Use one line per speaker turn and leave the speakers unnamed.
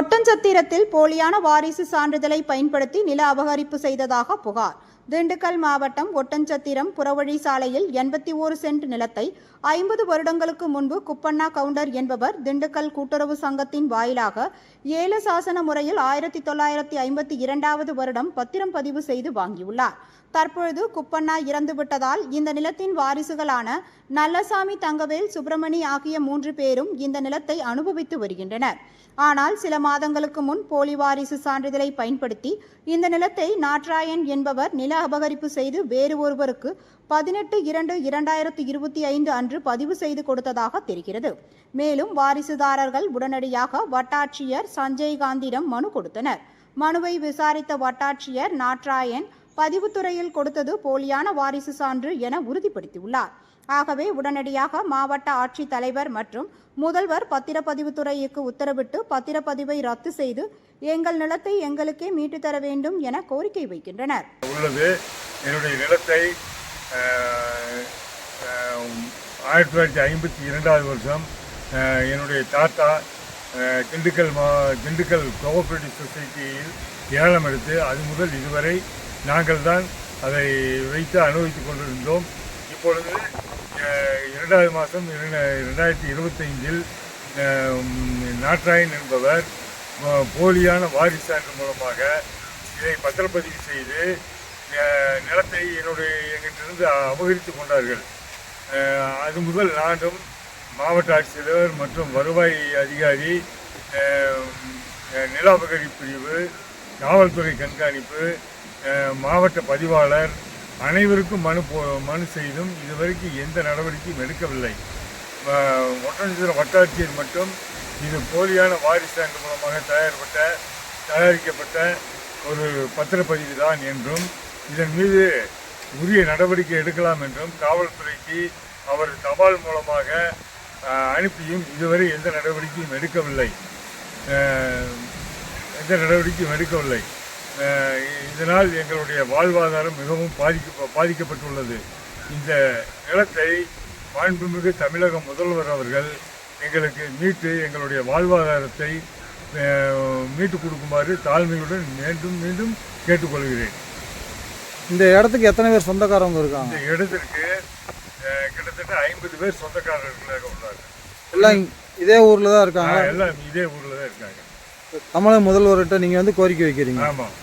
ஒட்டஞ்சத்திரத்தில் போலியான வாரிசு சான்றிதழை பயன்படுத்தி நில அபகரிப்பு செய்ததாக புகார். திண்டுக்கல் மாவட்டம் ஒட்டஞ்சத்திரம் புறவழி சாலையில் எண்பத்தி ஓரு சென்ட் நிலத்தை ஐம்பது வருடங்களுக்கு முன்பு குப்பண்ணா கவுண்டர் என்பவர் திண்டுக்கல் கூட்டுறவு சங்கத்தின் வாயிலாக ஏல சாசன முறையில் ஆயிரத்தி தொள்ளாயிரத்தி ஐம்பத்தி இரண்டாவது வருடம் பத்திரம் பதிவு செய்து வாங்கியுள்ளார். தற்பொழுது குப்பண்ணா இறந்துவிட்டதால் இந்த நிலத்தின் வாரிசுகளான நல்லசாமி தங்கவேல் சுப்பிரமணி ஆகிய மூன்று பேரும் இந்த நிலத்தை அனுபவித்து வருகின்றனர். ஆனால் சில மாதங்களுக்கு முன் போலி வாரிசு சான்றிதழை பயன்படுத்தி இந்த நிலத்தை நாட்ராயன் என்பவர் நில அபகரிப்பு செய்து வேறு ஒருவருக்கு பதினெட்டு இரண்டு இரண்டாயிரத்து இருபத்தி ஐந்து அன்று பதிவு செய்து கொடுத்ததாக தெரிகிறது. மேலும் வாரிசுதாரர்கள் உடனடியாக வட்டாட்சியர் சஞ்சய் காந்திடம் மனு கொடுத்தனர். மனுவை விசாரித்த வட்டாட்சியர் நாட்ராயன் பதிவுத்துறையில் கொடுத்தது போலியான வாரிசு சான்று என உறுதிப்படுத்தியுள்ளார். ஆகவே உடனடியாக மாவட்ட ஆட்சித் தலைவர் மற்றும் முதல்வர் பத்திரப்பதிவுத்துறைக்கு உத்தரவிட்டு பத்திரப்பதிவை ரத்து செய்து எங்கள் நிலத்தை எங்களுக்கே மீட்டு தர வேண்டும் என கோரிக்கை வைக்கின்றனர்.
உள்ளது. என்னுடைய நிலத்தை ஆயிரத்தி தொள்ளாயிரத்தி ஐம்பத்தி இரண்டாவது வருஷம் என்னுடைய தாத்தா திண்டுக்கல் மா திண்டுக்கல் கோஆபரேட்டிவ் சொசைட்டியில் ஏலம் எடுத்து அது முதல் இதுவரை நாங்கள் தான் அதை வைத்து அனுபவித்துக் கொண்டிருந்தோம். இப்பொழுது இரண்டாவது மாதம் ரெண்டாயிரத்தி இருபத்தைந்தில் நாட்ராயன் என்பவர் போலியான வாரிசு சான்று மூலமாக இதை பத்திரப்பதிவு செய்து நிலத்தை என்னுடைய எங்கிட்டிருந்து அபகரித்து கொண்டார்கள். அது முதல் நானும் மாவட்ட ஆட்சித்தலைவர் மற்றும் வருவாய் அதிகாரி நில அபகரிப்பு பிரிவு காவல்துறை கண்காணிப்பு மாவட்ட பதிவாளர் அனைவருக்கும் மனு போ மனு செய்தும் இதுவரைக்கும் எந்த நடவடிக்கையும் எடுக்கவில்லை. அஹ், வட்டாட்சியர் மட்டும் இது போலியான வாரிசு சான்று மூலமாக தயாரிப்பட்ட தயாரிக்கப்பட்ட ஒரு பத்திரப்பதிவு தான் என்றும் இதன் மீது உரிய நடவடிக்கை எடுக்கலாம் என்றும் காவல்துறைக்கு அவர் தபால் மூலமாக அனுப்பியும் இதுவரை எந்த நடவடிக்கையும் எடுக்கவில்லை. எந்த நடவடிக்கையும் எடுக்கவில்லை. இதனால் எங்களுடைய வாழ்வாதாரம் மிகவும் பாதிக்க பாதிக்கப்பட்டுள்ளது. இந்த நிலத்தை மாண்புமிகு தமிழக முதல்வர் அவர்கள் எங்களுக்கு மீட்டு எங்களுடைய வாழ்வாதாரத்தை மீட்டு கொடுக்குமாறு தாழ்மையுடன் மீண்டும் மீண்டும் கேட்டுக்கொள்கிறேன்.
இந்த இடத்துக்கு எத்தனை பேர் சொந்தக்காரவங்க இருக்காங்க?
இந்த இடத்திற்கு கிட்டத்தட்ட ஐம்பது பேர் சொந்தக்காரர்களாக உள்ளார்கள்.
எல்லாம் இதே ஊரில் தான் இருக்காங்க?
எல்லாம் இதே ஊரில் தான் இருக்காங்க.
தமிழக முதல்வர்கிட்ட நீங்கள் வந்து கோரிக்கை வைக்கிறீங்க.
ஆமாம்